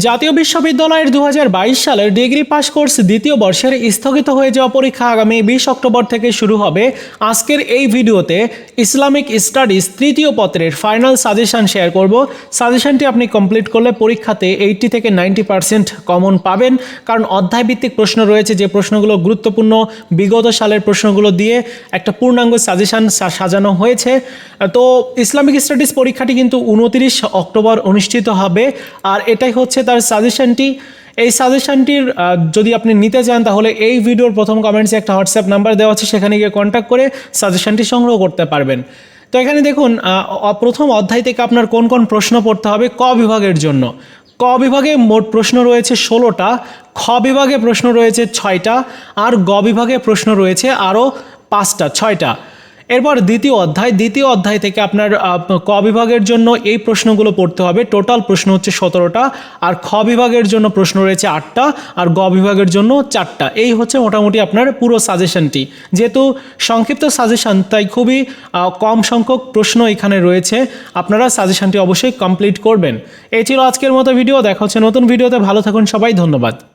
জাতীয় বিশ্ববিদ্যালয়ের দু হাজার বাইশ সালের ডিগ্রি পাস কোর্স দ্বিতীয় বর্ষের স্থগিত হয়ে যাওয়া পরীক্ষা আগামী বিশ অক্টোবর থেকে শুরু হবে। আজকের এই ভিডিওতে ইসলামিক স্টাডিজ তৃতীয় পত্রের ফাইনাল সাজেশন শেয়ার করব। সাজেশনটি আপনি কমপ্লিট করলে পরীক্ষাতে এইটটি থেকে নাইনটি পার্সেন্ট কমন পাবেন। কারণ অধ্যায়ভিত্তিক প্রশ্ন রয়েছে, যে প্রশ্নগুলো গুরুত্বপূর্ণ, বিগত সালের প্রশ্নগুলো দিয়ে একটা পূর্ণাঙ্গ সাজেশান সাজানো হয়েছে। তো ইসলামিক স্টাডিজ পরীক্ষাটি কিন্তু উনতিরিশ অক্টোবর অনুষ্ঠিত হবে। আর এটাই হচ্ছে তার সাজেশনটি এই সাজেশনটির যদি আপনি নিতে চান, তাহলে এই ভিডিওর প্রথম কমেন্টসে একটা হোয়াটসঅ্যাপ নাম্বার দেওয়া আছে, সেখানে গিয়ে কন্ট্যাক্ট করে সাজেশনটি সংগ্রহ করতে পারবেন। তো এখানে দেখুন প্রথম অধ্যায় থেকে আপনার কোন কোন প্রশ্ন পড়তে হবে, ক বিভাগের জন্য। ক বিভাগে মোট প্রশ্ন রয়েছে ষোলোটা, খ বিভাগে প্রশ্ন রয়েছে ছয়টা, আর গ বিভাগে প্রশ্ন রয়েছে আরও পাঁচটা, ছয়টা। এরপর দ্বিতীয় অধ্যায় দ্বিতীয় অধ্যায় থেকে আপনার ক বিভাগের জন্য এই প্রশ্নগুলো পড়তে হবে। টোটাল প্রশ্ন হচ্ছে সতেরোটা, আর খ বিভাগের জন্য প্রশ্ন রয়েছে আটটা, আর গ বিভাগের জন্য চারটা। এই হচ্ছে মোটামুটি আপনার পুরো সাজেশনটি যেহেতু সংক্ষিপ্ত সাজেশন তাই খুবই কম সংখ্যক প্রশ্ন এখানে রয়েছে। আপনারা সাজেশনটি অবশ্যই কমপ্লিট করবেন। এই ছিল আজকের মতো ভিডিও দেখা হচ্ছে নতুন ভিডিওতে ভালো থাকুন সবাই। ধন্যবাদ।